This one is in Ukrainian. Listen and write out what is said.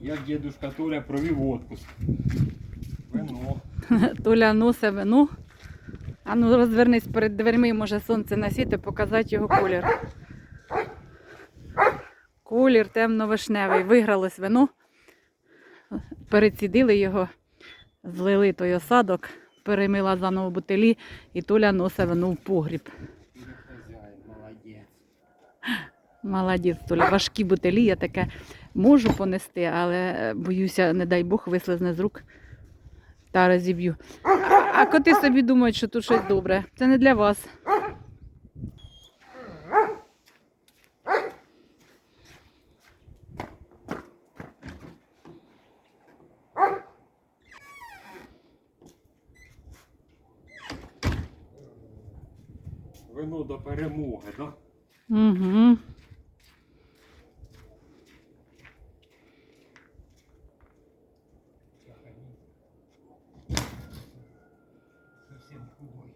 Як дідушка Толя провів отпуск. Вино. Толя носить вину. А ну розвернись перед дверми, може сонце на світ і показати його колір. Колір темно-вишневий. Вигралось вино. Перецідили його, злили той осадок, перемила заново бутилі, і Толя носить вино в погріб. Молодець. Молодець, Толя. Важкі бутилі, я таке можу понести, але е, боюся, не дай Бог, вислизне з рук та розіб'ю. А коти собі думають, що тут щось добре. Це не для вас. Вино до перемоги, так? Угу. Совсем худой.